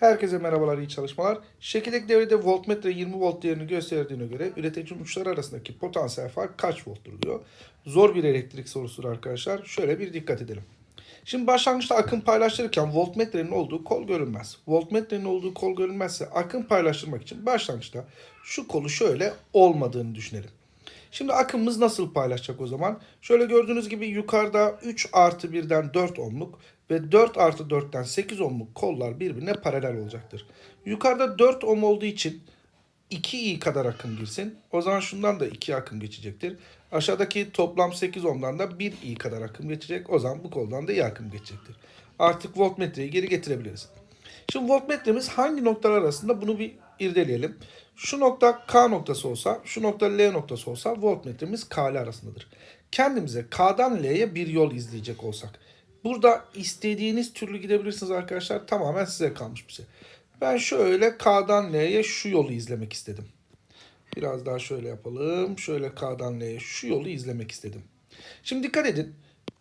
Herkese merhabalar, iyi çalışmalar. Şekildeki devrede voltmetre 20 volt değerini gösterdiğine göre üretici uçlar arasındaki potansiyel fark kaç volttur diyor. Zor bir elektrik sorusudur arkadaşlar. Şöyle bir dikkat edelim. Şimdi başlangıçta akım paylaştırırken voltmetrenin olduğu kol görünmez. Voltmetrenin olduğu kol görünmezse akım paylaştırmak için başlangıçta şu kolu şöyle olmadığını düşünelim. Şimdi akımımız nasıl paylaşacak o zaman? Şöyle gördüğünüz gibi yukarıda 3 artı 1'den 4 ohmluk ve 4 artı 4'ten 8 ohmluk kollar birbirine paralel olacaktır. Yukarıda 4 ohm olduğu için 2i kadar akım girsin. O zaman şundan da 2 akım geçecektir. Aşağıdaki toplam 8 ohm'dan da 1i kadar akım geçecek. O zaman bu koldan da i akım geçecektir. Artık voltmetreyi geri getirebiliriz. Şimdi voltmetremiz hangi noktalar arasında bunu bir irdeleyelim. Şu nokta K noktası olsa, şu nokta L noktası olsa voltmetremiz K ile arasındadır. Kendimize K'dan L'ye bir yol izleyecek olsak. Burada istediğiniz türlü gidebilirsiniz arkadaşlar. Tamamen size kalmış bir şey. Ben şöyle K'dan L'ye şu yolu izlemek istedim. Biraz daha şöyle yapalım. Şöyle K'dan L'ye şu yolu izlemek istedim. Şimdi dikkat edin.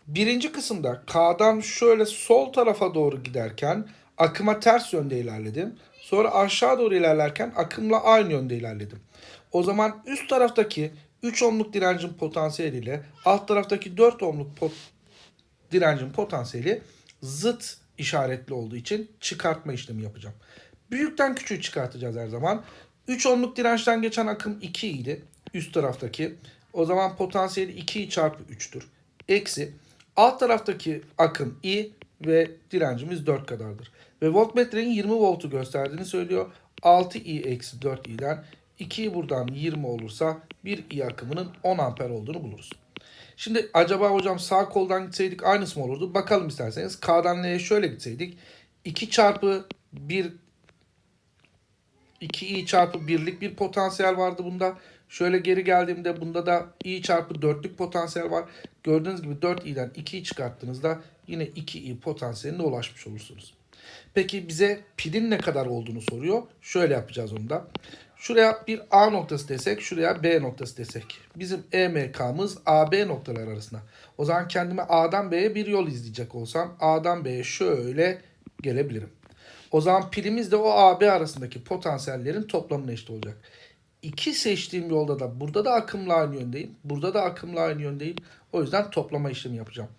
Birinci kısımda K'dan şöyle sol tarafa doğru giderken akıma ters yönde ilerledim. Sonra aşağı doğru ilerlerken akımla aynı yönde ilerledim. O zaman üst taraftaki 3 ohmluk direncin potansiyeliyle alt taraftaki 4 ohmluk pot direncin potansiyeli zıt işaretli olduğu için çıkartma işlemi yapacağım. Büyükten küçüğü çıkartacağız her zaman. 3 ohmluk dirençten geçen akım 2 idi. Üst taraftaki. O zaman potansiyeli 2 çarpı 3'tür. Eksi alt taraftaki akım i ve direncimiz 4 kadardır. Ve voltmetrenin 20 voltu gösterdiğini söylüyor. 6i eksi 4i'den 2'yi buradan 20 olursa 1i akımının 10 amper olduğunu buluruz. Şimdi acaba hocam sağ koldan gitseydik aynısı mı olurdu? Bakalım isterseniz. K'dan L'ye şöyle gitseydik. 2 çarpı 1 2i çarpı 1'lik bir potansiyel vardı bunda. Şöyle geri geldiğimde bunda da i çarpı 4'lük potansiyel var. Gördüğünüz gibi 4i'den 2'yi çıkarttığınızda yine 2i potansiyeline ulaşmış olursunuz. Peki bize pilin ne kadar olduğunu soruyor. Şöyle yapacağız onu da. Şuraya bir A noktası desek, şuraya B noktası desek. Bizim EMK'mız AB noktalar arasında. O zaman kendime A'dan B'ye bir yol izleyecek olsam A'dan B'ye şöyle gelebilirim. O zaman pilimiz de o AB arasındaki potansiyellerin toplamına eşit olacak. İki seçtiğim yolda da burada da akımla aynı yöndeyim. Burada da akımla aynı yöndeyim. O yüzden toplama işlemi yapacağım.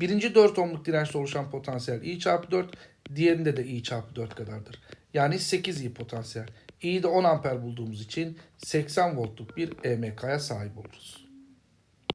Birinci 4 ohmluk dirençle oluşan potansiyel I çarpı 4. Diğerinde de I çarpı 4 kadardır. Yani 8 I potansiyel. İ'yi de 10 amper bulduğumuz için 80 voltluk bir EMK'ya sahip oluruz.